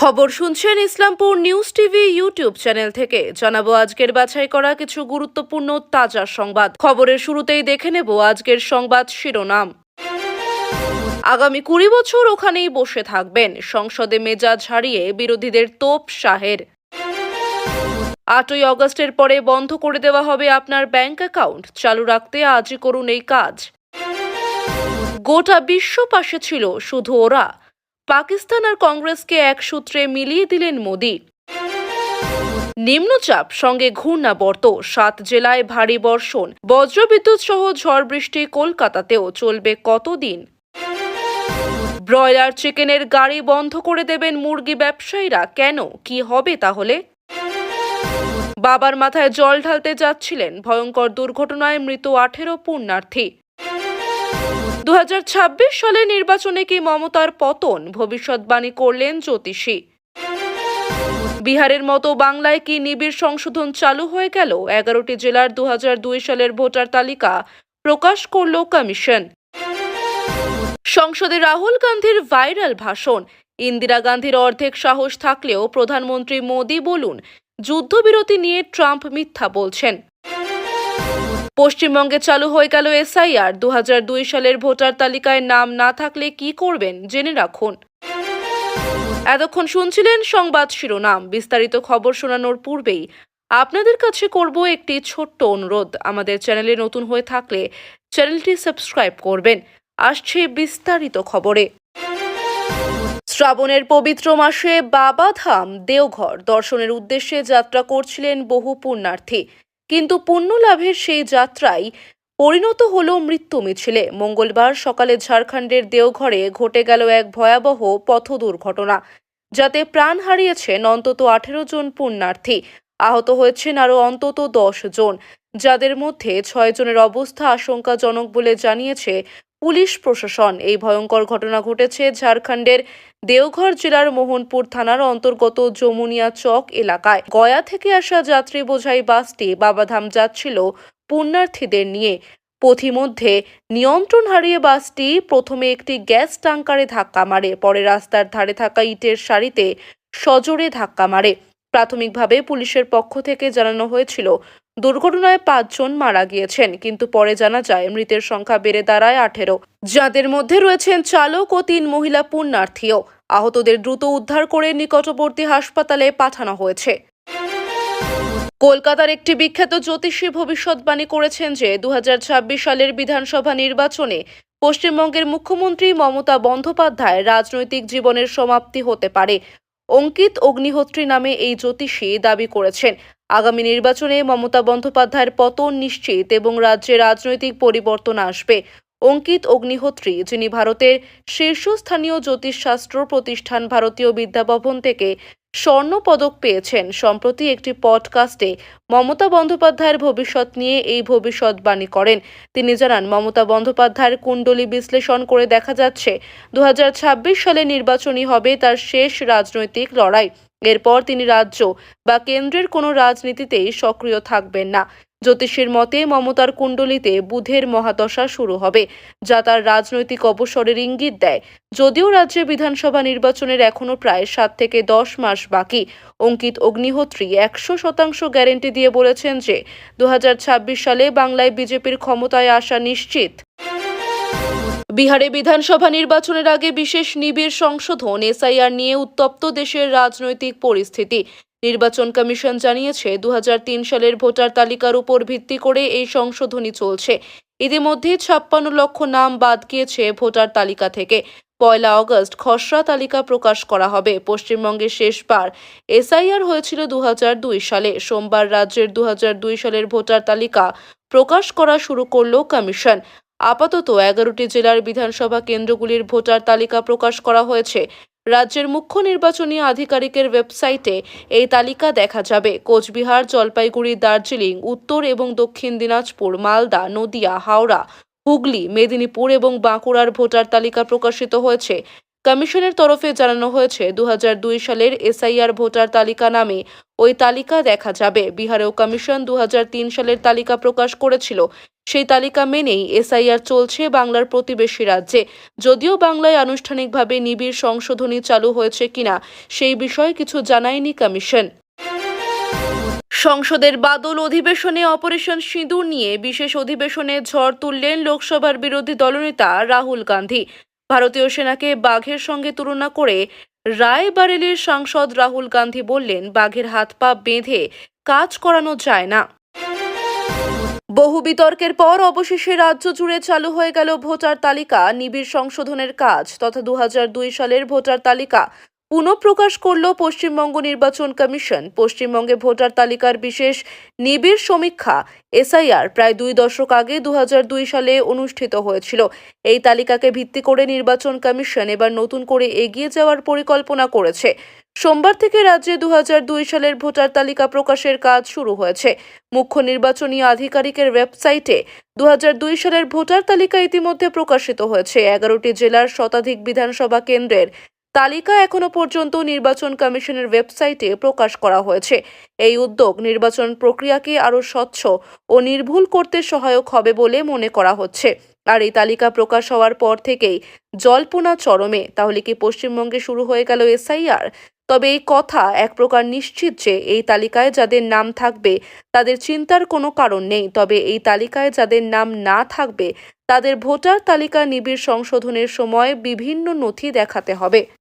খবর শুনছেন Islampur news TV YouTube channel থেকে। জানাব আজকের বাছাই করা কিছু গুরুত্বপূর্ণ তাজা সংবাদ। খবরের শুরুতেই দেখে নেব আজকের সংবাদ শিরোনাম। আগামী কুড়ি বছর ওখানেই বসে থাকবেন সংসদে মেজাজ হারিয়ে বিরোধীদের তোপ শাহের। আটই অগস্টের পরে বন্ধ করে দেওয়া হবে আপনার ব্যাংক অ্যাকাউন্ট। চালু রাখতে আজই করুন এই কাজ। গোটা বিশ্ব পাশে ছিল শুধু ওরা। পাকিস্তান আর কংগ্রেসকে এক সূত্রে মিলিয়ে দিলেন মোদি। নিম্নচাপ, সঙ্গে ঘূর্ণাবর্ত, সাত জেলায় ভারী বর্ষণ, বজ্রবিদ্যুৎ সহ ঝড় বৃষ্টি কলকাতাতেও চলবে কতদিন? ব্রয়লার চিকেনের গাড়ি বন্ধ করে দেবেন মুরগি ব্যবসায়ীরা, কেন? কি হবে তাহলে? বাবার মাথায় জল ঢালতে যাচ্ছিলেন, ভয়ঙ্কর দুর্ঘটনায় মৃত আঠেরো পুণ্যার্থী। দুহাজার ছাব্বিশ সালে নির্বাচনে কি মমতার পতন ভবিষ্যৎবাণী করলেন জ্যোতিষী? বিহারের মতো বাংলায় কি নিবিড় সংশোধন চালু হয়ে গেল? এগারোটি জেলার দু হাজার দুই সালের ভোটার তালিকা প্রকাশ করল কমিশন। সংসদে রাহুল গান্ধীর ভাইরাল ভাষণ। ইন্দিরা গান্ধীর অর্ধেক সাহস থাকলেও প্রধানমন্ত্রী মোদি বলুন, যুদ্ধবিরতি নিয়ে ট্রাম্প মিথ্যা বলছেন। পশ্চিমবঙ্গে চালু হয়ে গেল এসআইআর। দু সালের ভোটার তালিকায় নাম না থাকলে কি করবেন জেনে রাখুন। এতক্ষণ শুনছিলেন সংবাদ শিরোনাম। বিস্তারিত খবর শোনানোর পূর্বেই আপনাদের কাছে করব একটি ছোট্ট অনুরোধ। আমাদের চ্যানেলে নতুন হয়ে থাকলে চ্যানেলটি সাবস্ক্রাইব করবেন। আসছে বিস্তারিত খবরে। শ্রাবণের পবিত্র মাসে বাবাধাম দেওঘর। দর্শনের উদ্দেশ্যে যাত্রা করছিলেন বহু পুণ্যার্থী। কিন্তু পুণ্য লাভের সেই যাত্রাই পরিণত হলো মৃত্যু মিছিলে। মঙ্গলবার সকালে ঝাড়খণ্ডের দেওঘরে ঘটে গেল এক ভয়াবহ পথ দুর্ঘটনা, যাতে প্রাণ হারিয়েছেন অন্তত আঠেরো জন পুণ্যার্থী। আহত হয়েছেন আরও অন্তত দশ জন, যাদের মধ্যে ছয় জনের অবস্থা আশঙ্কাজনক বলে জানিয়েছে পুলিশ প্রশাসন। এই ভয়ঙ্কর ঘটনা ঘটেছে ঝাড়খণ্ডের দেওঘর জেলার মোহনপুর থানার অন্তর্গত যমুনিয়া চক এলাকায় গয়া থেকে আসা যাত্রী বোঝাই বাসটি বাবাধাম যাচ্ছিল পুণ্যার্থীদের নিয়ে। পথিমধ্যে নিয়ন্ত্রণ হারিয়ে বাসটি প্রথমে একটি গ্যাস ট্যাঙ্কারে ধাক্কা মারে, পরে রাস্তার ধারে থাকা ইটের সারিতে সজোরে ধাক্কা মারে। প্রাথমিকভাবে পুলিশের পক্ষ থেকে জানানো হয়েছিল দুর্ঘটনায় পাঁচজন মারা গিয়েছেন, কিন্তু পরে জানা যায় মৃতের সংখ্যা বেড়ে দাঁড়ায় আঠেরো। যাদের মধ্যে রয়েছেন চালক ও তিন মহিলা পুণ্যার্থীও। আহতদের দ্রুত উদ্ধার করে নিকটবর্তী হাসপাতালে পাঠানো হয়েছে। কলকাতার একটি বিখ্যাত জ্যোতিষী ভবিষ্যৎবাণী করেছেন যে দু হাজার ছাব্বিশ সালের বিধানসভা নির্বাচনে পশ্চিমবঙ্গের মুখ্যমন্ত্রী মমতা বন্দ্যোপাধ্যায় রাজনৈতিক জীবনের সমাপ্তি হতে পারে। অঙ্কিত অগ্নিহোত্রী নামে এই জ্যোতিষী দাবি করেছেন। আগামী নির্বাচনে মমতা বন্দ্যোপাধ্যায়ের পতন নিশ্চিত এবং রাজ্যে রাজনৈতিক পরিবর্তন আসবে। অঙ্কিত অগ্নিহোত্রী, যিনি ভারতের শীর্ষস্থানীয় জ্যোতিষশাস্ত্র প্রতিষ্ঠান ভারতীয় বিদ্যাভবন থেকে স্বর্ণ পদক পেয়েছেন। সম্প্রতি একটি পডকাস্টে মমতা বন্দ্যোপাধ্যায়ের ভবিষ্যৎ নিয়ে এই ভবিষ্যৎবাণী করেন। তিনি জানান, মমতা বন্দ্যোপাধ্যায়ের কুণ্ডলী বিশ্লেষণ করে দেখা যাচ্ছে দু হাজার ছাব্বিশ সালে নির্বাচনী হবে তার শেষ রাজনৈতিক লড়াই। এরপর তিনি রাজ্য বা কেন্দ্রের কোনো রাজনীতিতেই সক্রিয় থাকবেন না। জ্যোতিষীর মতে, মমতার কুণ্ডলিতে বুধের মহাদশা শুরু হবে, যা তার রাজনৈতিক অবসরের ইঙ্গিত দেয়। যদিও রাজ্যে বিধানসভা নির্বাচনের এখনও প্রায় সাত থেকে দশ মাস বাকি, অঙ্কিত অগ্নিহোত্রী একশো শতাংশ গ্যারেন্টি দিয়ে বলেছেন যে দু হাজার ছাব্বিশ সালে বাংলায় বিজেপির ক্ষমতায় আসা নিশ্চিত। বিহারে বিধানসভা নির্বাচনের আগে বিশেষ নিবিড় সংশোধন, এসআইআর নিয়ে উত্তপ্ত দেশের রাজনৈতিক পরিস্থিতি। নির্বাচন কমিশন জানিয়েছে দু হাজার তিন সালের ভোটার তালিকার উপর ভিত্তি করে এই সংশোধনী চলছে। ইতিমধ্যে ছাপ্পান্ন লক্ষ নাম বাদ গিয়েছে ভোটার তালিকা থেকে। পয়লা অগস্ট খসড়া তালিকা প্রকাশ করা হবে। পশ্চিমবঙ্গে শেষবার এসআইআর হয়েছিল দু হাজার দুই সালে। সোমবার রাজ্যের দু হাজার দুই সালের ভোটার তালিকা প্রকাশ করা শুরু করল কমিশন। আপাতত এগারোটি জেলার বিধানসভা কেন্দ্রগুলির ভোটার তালিকা প্রকাশ করা হয়েছে। রাজ্যের মুখ্য নির্বাচনী আধিকারিকের ওয়েবসাইটে এই তালিকা দেখা যাবে। কোচবিহার, জলপাইগুড়ি, দার্জিলিং, উত্তর এবং দক্ষিণ দিনাজপুর, মালদা, নদিয়া, হাওড়া, হুগলি, মেদিনীপুর এবং বাঁকুড়ার ভোটার তালিকা প্রকাশিত হয়েছে। কমিশনের তরফে জানানো হয়েছে দু হাজার দুই সালের এসআইআর ভোটার তালিকা নামে ওই তালিকা দেখা যাবে। বিহারেও কমিশন দু হাজার তিন সালের তালিকা প্রকাশ করেছিল। সেই তালিকা মেনেই এসআইআর চলছে বাংলার প্রতিবেশী রাজ্যে। যদিও বাংলায় আনুষ্ঠানিকভাবে নিবিড় সংশোধনী চালু হয়েছে কিনা, সেই বিষয়ে কিছু জানায়নি কমিশন। সংসদের বাদল অধিবেশনে অপারেশন সিঁদুর নিয়ে বিশেষ অধিবেশনে ঝড় তুললেন লোকসভার বিরোধী দলনেতা রাহুল গান্ধী। ভারতীয় সেনাকে বাঘের সঙ্গে তুলনা করে রায়বারেলির সাংসদ রাহুল গান্ধী বললেন, বাঘের হাত পা বেঁধে কাজ করানো যায় না। বহু বিতর্কের পর অবশেষে রাজ্য জুড়ে চালু হয়ে গেল ভোটার তালিকা। নিবিড় সংশোধনের কাজ তথা দু হাজার দুই সালের ভোটার তালিকা পুনঃপ্রকাশ করল পশ্চিমবঙ্গ নির্বাচন কমিশন। পশ্চিমবঙ্গে ভোটার তালিকার বিশেষ নিবিড় সমীক্ষা, এসআইআর, প্রায় দুই দশক আগে দু হাজার দুই সালে অনুষ্ঠিত হয়েছিল। এই তালিকাকে ভিত্তি করে নির্বাচন কমিশন এবার নতুন করে এগিয়ে যাওয়ার পরিকল্পনা করেছে। সোমবার থেকে রাজ্যে দু হাজার দুই সালের ভোটার তালিকা প্রকাশের কাজ শুরু হয়েছে। মুখ্য নির্বাচনী আধিকারিকের ওয়েবসাইটে দু হাজার দুই সালের ভোটার তালিকা ইতিমধ্যে প্রকাশিত হয়েছে। এগারোটি জেলার শতাধিক বিধানসভা কেন্দ্রের তালিকা এখনও পর্যন্ত নির্বাচন কমিশনের ওয়েবসাইটে প্রকাশ করা হয়েছে। এই উদ্যোগ নির্বাচন প্রক্রিয়াকে আরও স্বচ্ছ ও নির্ভুল করতে সহায়ক হবে বলে মনে করা হচ্ছে। আর এই তালিকা প্রকাশ হওয়ার পর থেকেই জল্পনা চরমে। তাহলে কি পশ্চিমবঙ্গে শুরু হয়ে গেল এসআইআর? তবে এই কথা এক প্রকার নিশ্চিত যে এই তালিকায় যাদের নাম থাকবে, তাদের চিন্তার কোনো কারণ নেই। তবে এই তালিকায় যাদের নাম না থাকবে, তাদের ভোটার তালিকা নিবিড় সংশোধনের সময় বিভিন্ন নথি দেখাতে হবে।